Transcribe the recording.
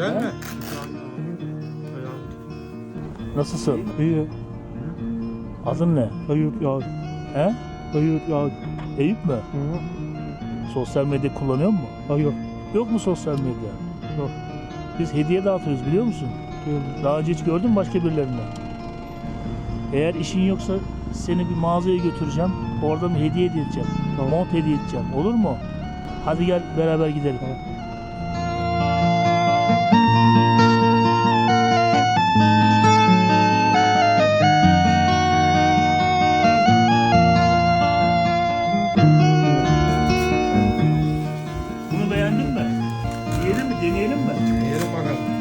Güzel mi? Nasılsın? İyi. Adın ne? Eyüp Yağız. He? Eyüp Yağız. Eyüp mü? Hı hı. Sosyal medya kullanıyor mu? Hayır. Yok mu sosyal medya? Yok. Biz hediye dağıtıyoruz biliyor musun? Biliyorum. Daha önce hiç gördün mü başka birilerinden? Eğer işin yoksa seni bir mağazaya götüreceğim. Orada Oradan hediye edeceğim. Tamam. Mont hediye edeceğim. Olur mu? Hadi gel beraber gidelim. Tamam. 你的八呀